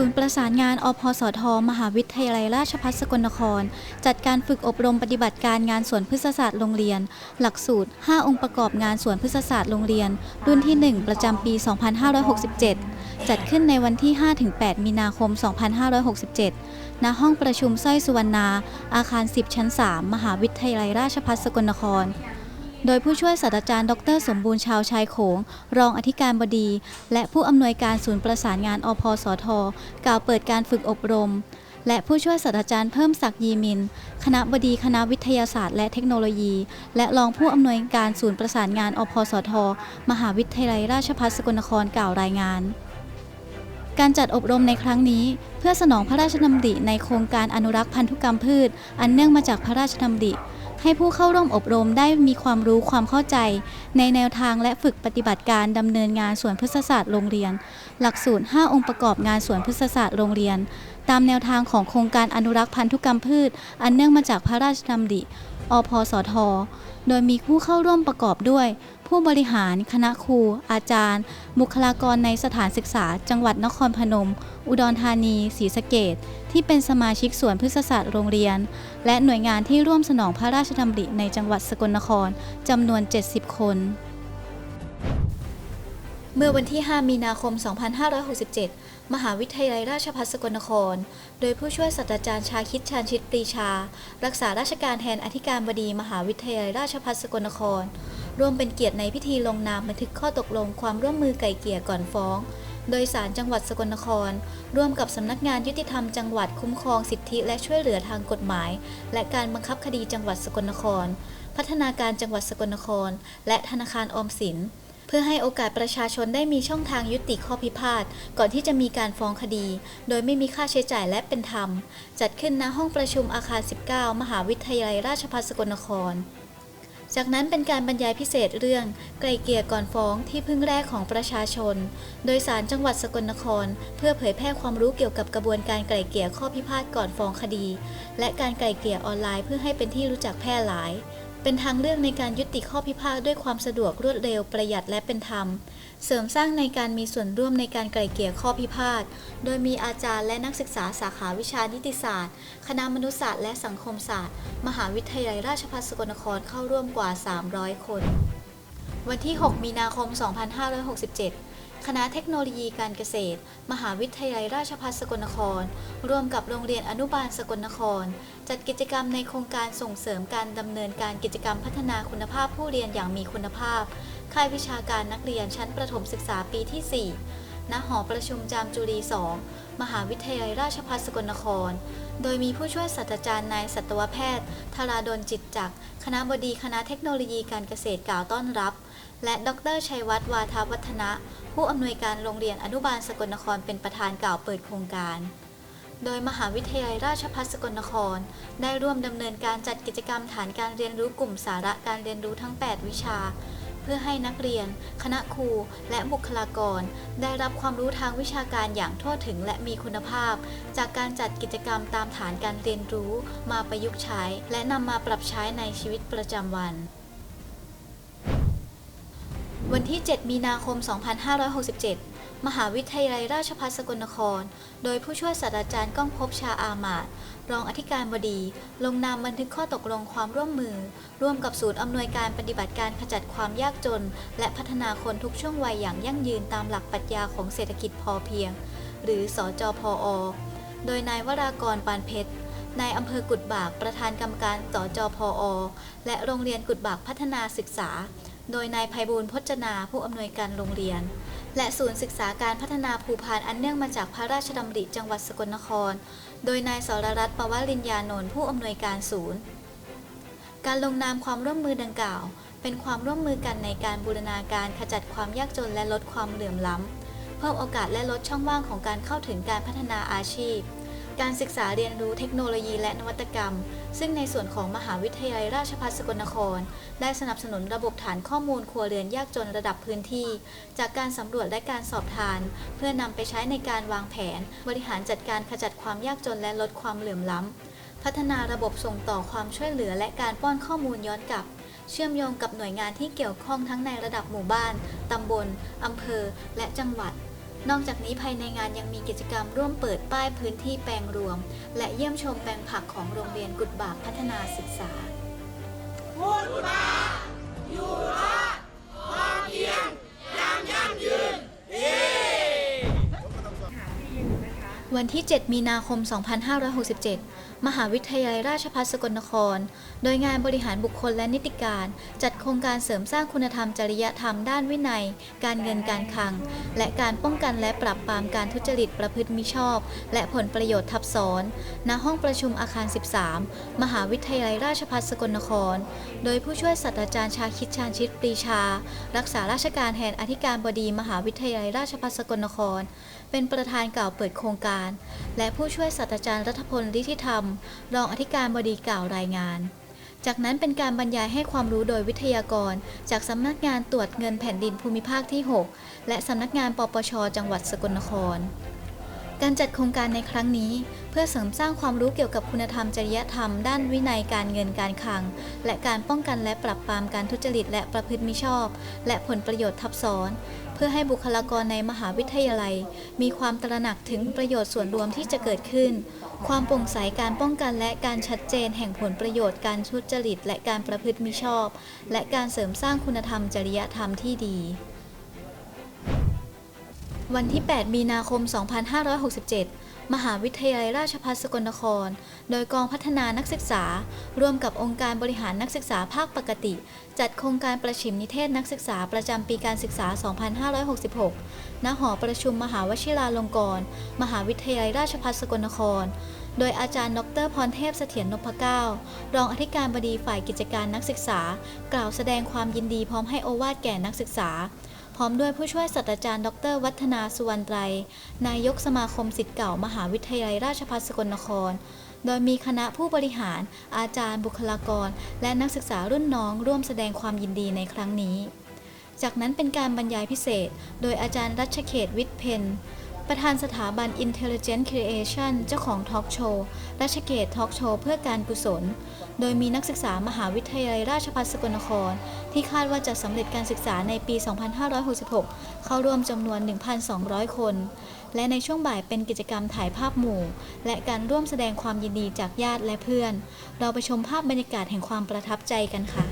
ศูนย์ประสานงานอพสท มหาวิทยาลัยราชภัฏสกลนคร จัดการฝึกอบรมปฏิบัติการงานสวนพฤกษศาสตร์โรงเรียน หลักสูตร 5 องค์ประกอบงานสวนพฤกษศาสตร์โรงเรียน รุ่นที่ 1 ประจำปี 2567 จัดขึ้นในวันที่ 5-8 มีนาคม 2567 ณ ห้องประชุมสร้อยสุวรรณา อาคาร 10 ชั้น 3 มหาวิทยาลัยราชภัฏสกลนคร โดยผู้ช่วยศาสตราจารย์ ดร สมบูรณ์ชาวชายโขง รองอธิการบดี และผู้อำนวยการศูนย์ประสานงานอพสท กล่าวเปิดการฝึกอบรม และผู้ช่วยศาสตราจารย์เพิ่มศักดิ์ยีมิน คณะบดีคณะวิทยาศาสตร์ และเทคโนโลยี และรองผู้อำนวยการศูนย์ประสานงานอพสท มหาวิทยาลัยราชภัฏสกลนครกล่าวรายงานการจัดอบรมในครั้งนี้ เพื่อสนองพระราชดำริในโครงการอนุรักษ์พันธุกรรมพืช อันเนื่องมาจากพระราชดำริ ให้ผู้เข้าร่วมอบรมได้มีความรู้ความเข้าใจ ในแนวทางและฝึกปฏิบัติการดำเนินงานสวนพฤกษศาสตร์โรงเรียน หลักสูตร 5 องค์ประกอบงานสวนพฤกษศาสตร์โรงเรียน ตามแนวทางของโครงการอนุรักษ์พันธุกรรมพืช อันเนื่องมาจากพระราชดำริ อพสท โดยมีผู้เข้าร่วมประกอบด้วย ผู้บริหาร คณะครู อาจารย์ บุคลากรในสถานศึกษา จังหวัดนครพนม อุดรธานีศรีสะเกดที่เป็นสมาชิกส่วนพฤกษศาสตร์โรงเรียน และหน่วยงานที่ร่วมสนองพระราชดำริในจังหวัดสกลนครจำนวน 70 คน เมื่อวันที่ 5 มีนาคม 2567 มหาวิทยาลัยราชภัฏสกลนคร โดยผู้ช่วยศาสตราจารย์ชาคิดชาญชิตปรีชา รักษาราชการแทนอธิการบดีมหาวิทยาลัยราชภัฏสกลนคร ร่วมเป็นเกียรติในพิธีลงนามบันทึกข้อตกลงความร่วมมือไก่เกลี่ยก่อนฟ้อง โดยสารจังหวัดสกลนคร ร่วมกับสำนักงานยุติธรรมจังหวัดคุ้มครองสิทธิและช่วยเหลือทางกฎหมาย และการบังคับคดีจังหวัดสกลนคร พัฒนาการจังหวัดสกลนคร และธนาคารออมสิน เพื่อให้โอกาสประชาชนได้มีช่องทางยุติข้อพิพาทก่อนที่จะมีการฟ้องคดี โดยไม่มีค่าใช้จ่ายและเป็นธรรม จัดขึ้นณห้องประชุมอาคาร 19 มหาวิทยาลัยราชภัฏสกลนคร จากนั้นเป็นการบรรยายพิเศษเรื่อง ไกลเกลี่ยก่อนฟ้องที่พึ่งแรกของประชาชน โดยสารจังหวัดสกลนคร เพื่อเผยแพร่ความรู้เกี่ยวกับกระบวนการไกลเกลี่ยข้อพิพาทก่อนฟ้องคดี และการไกลเกลี่ยออนไลน์เพื่อให้เป็นที่รู้จักแพร่หลาย เป็นทางเลือกในการยุติข้อพิพาทด้วยความสะดวกรวดเร็วประหยัดและเป็นธรรม เสริมสร้างในการมีส่วนร่วมในการไกล่เกลี่ยข้อพิพาท โดยมีอาจารย์และนักศึกษาสาขาวิชานิติศาสตร์ คณะมนุษยศาสตร์และสังคมศาสตร์ มหาวิทยาลัยราชภัฏสกลนครเข้าร่วมกว่า 300 คน วันที่ 6 มีนาคม 2567 คณะเทคโนโลยีการเกษตร มหาวิทยาลัยราชภัฏสกลนคร ร่วมกับโรงเรียนอนุบาลสกลนคร จัดกิจกรรมในโครงการส่งเสริมการดำเนินการกิจกรรมพัฒนาคุณภาพผู้เรียนอย่างมีคุณภาพ ค่ายวิชาการนักเรียนชั้นประถมศึกษาปีที่ 4 ณ หอประชุมจามจุรี 2 มหาวิทยาลัยราชภัฏสกลนครโดยมีผู้ช่วยศาสตราจารย์นายสัตวแพทย์ธาราดลจิตจักร คณะบดีคณะเทคโนโลยีการเกษตรกล่าวต้อนรับ และดรชัยวัฒน์วาทวัฒนะ ผู้อำนวยการโรงเรียนอนุบาลสกลนครเป็นประธานกล่าวเปิดโครงการ โดยมหาวิทยาลัยราชภัฏสกลนคร ได้ร่วมดำเนินการจัดกิจกรรมฐานการเรียนรู้กลุ่มสาระการเรียนรู้ทั้ง 8 วิชา เพื่อให้นักเรียน คณะครู และบุคลากร ได้รับความรู้ทางวิชาการอย่างทั่วถึงและมีคุณภาพ จากการจัดกิจกรรมตามฐานการเรียนรู้ มาประยุกต์ใช้ และนำมาปรับใช้ในชีวิตประจำวัน วันที่ 7 มีนาคม 2567 มหาวิทยาลัยราชภัฏสกลนคร โดยผู้ช่วยศาสตราจารย์ก้องภพชาอามาต รองอธิการบดี ลงนามบันทึกข้อตกลงความร่วมมือ ร่วมกับศูนย์อำนวยการปฏิบัติการขจัดความยากจน และพัฒนาคนทุกช่วงวัยอย่างยั่งยืนตามหลักปรัชญาของเศรษฐกิจพอเพียง หรือสอจพออโดยนายวรากรปานเพชรนายอำเภอกุดบากประธานกรรมการสจพอและโรงเรียนกุดบากพัฒนาศึกษา โดยนายภัยบูลพจนาผู้อำนวยการโรงเรียน และศูนย์ศึกษาการพัฒนาภูพานอันเนื่องมาจากพระราชดำริจังหวัดสกลนคร โดยนายสรรัตน์ปวริญญานนท์ผู้อำนวยการศูนย์ การลงนามความร่วมมือดังกล่าว เป็นความร่วมมือกันในการบูรณาการขจัดความยากจนและลดความเหลื่อมล้ำ เพิ่มโอกาสและลดช่องว่างของการเข้าถึงการพัฒนาอาชีพ การศึกษาเรียนรู้เทคโนโลยีและนวัตกรรม ซึ่งในส่วนของมหาวิทยาลัยราชภัฏสกลนคร ได้สนับสนุนระบบฐานข้อมูลครัวเรือนยากจนระดับพื้นที่ จากการสำรวจและการสอบทาน เพื่อนำไปใช้ในการวางแผน บริหารจัดการขจัดความยากจนและลดความเหลื่อมล้ำ พัฒนาระบบส่งต่อความช่วยเหลือและการป้อนข้อมูลย้อนกลับเชื่อมโยงกับหน่วยงานที่เกี่ยวข้องทั้งในระดับหมู่บ้าน ตำบล อำเภอ และจังหวัด นอกจากนี้ภายในงานยังมีกิจกรรมร่วมเปิดป้ายพื้นที่แปลงรวม และเยี่ยมชมแปลงผักของโรงเรียนกุดบากพัฒนาศึกษาวันที่ 7 มีนาคม 2567 มหาวิทยาลัยราชภัฏสกลนคร โดยงานบริหารบุคคลและนิติการ จัดโครงการเสริมสร้างคุณธรรมจริยธรรมด้านวินัย การเงินการคลัง และการป้องกันและปราบปรามการทุจริตประพฤติมิชอบ และผลประโยชน์ทับซ้อน ณ ห้องประชุมอาคาร 13 มหาวิทยาลัยราชภัฏสกลนคร โดยผู้ช่วยศาสตราจารย์ชาคิดชาญชิตปรีชา รักษาราชการแทนอธิการบดีมหาวิทยาลัยราชภัฏสกลนคร เป็นประธานกล่าวเปิดโครงการ และผู้ช่วยศาสตราจารย์รัฐพลลิธิธรรมรองอธิการบดีกล่าวรายงาน จากนั้นเป็นการบรรยายให้ความรู้โดยวิทยากร จากสำนักงานตรวจเงินแผ่นดินภูมิภาคที่ 6 และสำนักงานปปช จังหวัดสกลนคร การจัดโครงการในครั้งนี้ เพื่อเสริมสร้างความรู้เกี่ยวกับคุณธรรมจริยธรรมด้านวินัยการเงินการคลัง และการป้องกันและปราบปรามการทุจริตและประพฤติมิชอบ และผลประโยชน์ทับซ้อน เพื่อให้บุคลากรในมหาวิทยาลัย มีความตระหนักถึงประโยชน์ส่วนรวมที่จะเกิดขึ้น ความโปร่งใสการป้องกันและการชัดเจนแห่งผลประโยชน์การทุจริตและการประพฤติมิชอบ และการเสริมสร้างคุณธรรมจริยธรรมที่ดี วันที่ 8 มีนาคม 2567 มหาวิทยาลัยราชภัฏสกลนคร โดยกองพัฒนานักศึกษา ร่วมกับองค์การบริหารนักศึกษาภาคปกติ จัดโครงการประชิมนิเทศนักศึกษาประจำปีการศึกษา 2566 ณ หอประชุมมหาวชิราลงกรณ์ มหาวิทยาลัยราชภัฏสกลนคร โดยอาจารย์ ดร พรเทพเสถียรนพเก้า รองอธิการบดีฝ่ายกิจการนักศึกษา กล่าวแสดงความยินดีพร้อมให้โอวาทแก่นักศึกษา พร้อมด้วยผู้ช่วยศาสตราจารย์ ดร วัฒนาสุวรรณไตร นายกสมาคมศิษย์เก่ามหาวิทยาลัยราชภัฏสกลนคร โดยมีคณะผู้บริหาร อาจารย์ บุคลากร และนักศึกษารุ่นน้องร่วมแสดงความยินดีในครั้งนี้ จากนั้นเป็นการบรรยายพิเศษ โดยอาจารย์รัชเขตวิทย์เพนประธานสถาบัน Intelligent Creation เจ้าของทอล์กโชว์รัชเกตทอล์กโชว์เพื่อการกุศล โดยมีนักศึกษามหาวิทยาลัยราชภัฏสกลนคร ที่คาดว่าจะสำเร็จการศึกษาในปี 2566 เข้าร่วมจำนวน 1,200 คน และในช่วงบ่ายเป็นกิจกรรมถ่ายภาพหมู่ และการร่วมแสดงความยินดีจากญาติและเพื่อน เราไปชมภาพบรรยากาศแห่งความประทับใจกันค่ะ